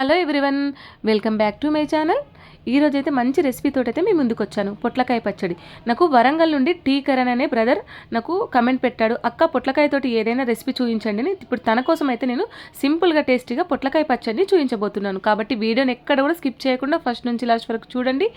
Hello everyone welcome back to my channel. ఈరోజు అయితే మంచి రెసిపీతో అయితే మీ ముందుకు వచ్చాను పొట్లకాయ పచ్చడి. నాకు వరంగల్ నుండి టీ కరణ్ అనే బ్రదర్ నాకు కమెంట్ పెట్టాడు అక్క పొట్లకాయతోటి ఏదైనా రెసిపీ చూపించండి అని. ఇప్పుడు తన కోసం అయితే నేను సింపుల్గా టేస్టీగా పొట్లకాయ పచ్చడిని చూపించబోతున్నాను కాబట్టి వీడియోని ఎక్కడ కూడా స్కిప్ చేయకుండా ఫస్ట్ నుంచి లాస్ట్ వరకు చూడండి.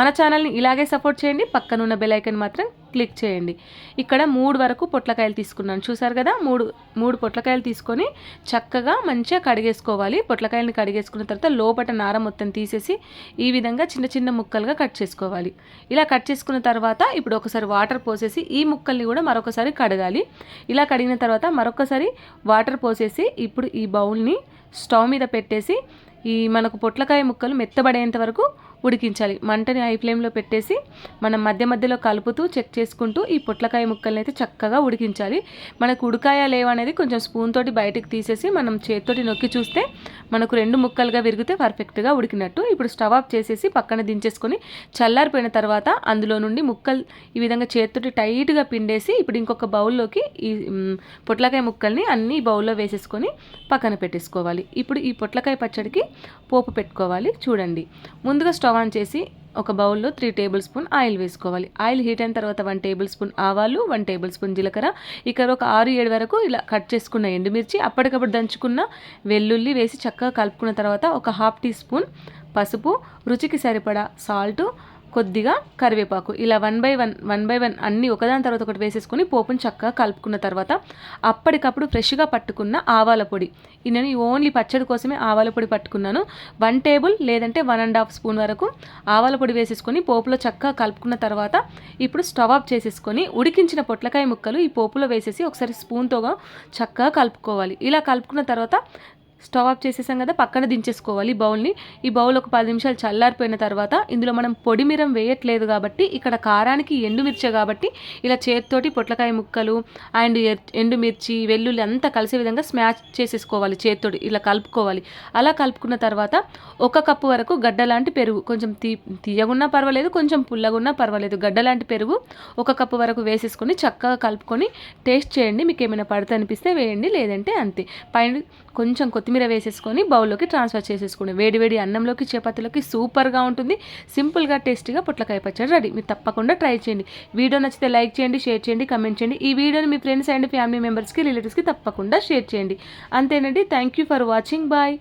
మన ఛానల్ని ఇలాగే సపోర్ట్ చేయండి. పక్కనున్న బెల్ ఐకన్ మాత్రం క్లిక్ చేయండి. ఇక్కడ మూడు వరకు పొట్లకాయలు తీసుకున్నాను. చూసారు కదా? మూడు మూడు పొట్లకాయలు తీసుకొని చక్కగా మంచిగా కడిగేసుకోవాలి. పొట్లకాయలని కడిగేసుకున్న తర్వాత లోపల నార మొత్తం తీసేసి ఈ విధంగా చిన్న చిన్న ముక్కలుగా కట్ చేసుకోవాలి. ఇలా కట్ చేసుకున్న తర్వాత ఇప్పుడు ఒకసారి వాటర్ పోసేసి ఈ ముక్కల్ని కూడా మరొకసారి కడగాలి. ఇలా కడిగిన తర్వాత మరొకసారి వాటర్ పోసేసి ఇప్పుడు ఈ బౌల్ని స్టవ్ మీద పెట్టేసి ఈ మనకు పొట్లకాయ ముక్కలు మెత్తబడేంత వరకు ఉడికించాలి. మంటని హై ఫ్లేమ్లో పెట్టేసి మనం మధ్య మధ్యలో కలుపుతూ చెక్ చేసుకుంటూ ఈ పొట్లకాయ ముక్కల్ని అయితే చక్కగా ఉడికించాలి. మనకు ఉడకాయా లేవనేది కొంచెం స్పూన్ తోటి బయటకు తీసేసి మనం చేతితోటి నొక్కి చూస్తే మనకు రెండు ముక్కలుగా విరిగితే పర్ఫెక్ట్గా ఉడికినట్టు. ఇప్పుడు స్టవ్ ఆఫ్ చేసేసి పక్కన దించేసుకొని చల్లారిపోయిన తర్వాత అందులో నుండి ముక్కలు ఈ విధంగా చేతితోటి టైట్గా పిండేసి ఇప్పుడు ఇంకొక బౌల్లోకి ఈ పొట్లకాయ ముక్కల్ని అన్ని బౌల్లో వేసేసుకొని పక్కన పెట్టేసుకోవాలి. ఇప్పుడు ఈ పొట్లకాయ పచ్చడికి పోపు పెట్టుకోవాలి చూడండి. ముందుగా స్టవ్ ఆన్ చేసి ఒక బౌల్లో త్రీ టేబుల్ స్పూన్ ఆయిల్ వేసుకోవాలి. ఆయిల్ హీట్ అయిన తర్వాత వన్ టేబుల్ స్పూన్ ఆవాలు వన్ టేబుల్ స్పూన్ జీలకర్ర. ఇక్కడ ఒక ఆరు ఏడు వరకు ఇలా కట్ చేసుకున్న ఎండుమిర్చి అప్పటికప్పుడు దంచుకున్న వెల్లుల్లి వేసి చక్కగా కలుపుకున్న తర్వాత ఒక హాఫ్ టీ స్పూన్ పసుపు రుచికి సరిపడా సాల్టు కొద్దిగా కరివేపాకు. ఇలా one by one one by one అన్నీ ఒకదాని తర్వాత ఒకటి వేసేసుకొని పోపుని చక్కగా కలుపుకున్న తర్వాత అప్పటికప్పుడు ఫ్రెష్గా పట్టుకున్న ఆవాల పొడి. నేను ఓన్లీ పచ్చడి కోసమే ఆవాల పొడి పట్టుకున్నాను. వన్ టేబుల్ లేదంటే వన్ అండ్ హాఫ్ స్పూన్ వరకు ఆవాల పొడి వేసేసుకొని పోపులో చక్కగా కలుపుకున్న తర్వాత ఇప్పుడు స్టవ్ ఆఫ్ చేసేసుకొని ఉడికించిన పొట్లకాయ ముక్కలు ఈ పోపులో వేసేసి ఒకసారి స్పూన్తో చక్కగా కలుపుకోవాలి. ఇలా కలుపుకున్న తర్వాత స్టవ్ ఆఫ్ చేసేసాం కదా పక్కన దించేసుకోవాలి ఈ బౌల్ని. ఈ బౌల్ ఒక పది నిమిషాలు చల్లారిపోయిన తర్వాత ఇందులో మనం పొడి మిరం వేయట్లేదు కాబట్టి ఇక్కడ కారానికి ఎండుమిర్చి కాబట్టి ఇలా చేతితోటి పొట్లకాయ ముక్కలు అండ్ ఎండుమిర్చి వెల్లుల్లి అంతా కలిసే విధంగా స్మాష్ చేసేసుకోవాలి చేతితోటి ఇలా కలుపుకోవాలి. అలా కలుపుకున్న తర్వాత ఒక కప్పు వరకు గడ్డ లాంటి పెరుగు కొంచెం తీ తీయగున్నా పర్వాలేదు కొంచెం పుల్లగున్నా పర్వాలేదు. గడ్డ లాంటి పెరుగు ఒక కప్పు వరకు వేసేసుకొని చక్కగా కలుపుకొని టేస్ట్ చేయండి. మీకు ఏమైనా పడితే అనిపిస్తే వేయండి లేదంటే అంతే. పైన కొంచెం కొత్తిమీర వేసేసుకొని బౌల్లోకి ట్రాన్స్ఫర్ చేసేసుకోండి. వేడివేడి అన్నంలోకి చపాతీలోకి సూపర్గా ఉంటుంది. సింపుల్గా టేస్టీగా పొట్లకాయ పచ్చడి రెడీ. మీరు తప్పకుండా ట్రై చేయండి. వీడియో నచ్చితే లైక్ చేయండి షేర్ చేయండి కమెంట్ చేయండి. ఈ వీడియోని మీ ఫ్రెండ్స్ అండ్ ఫ్యామిలీ మెంబర్స్కి రిలేటివ్స్కి తప్పకుండా షేర్ చేయండి. అంతేనండి. Thank you for watching. Bye.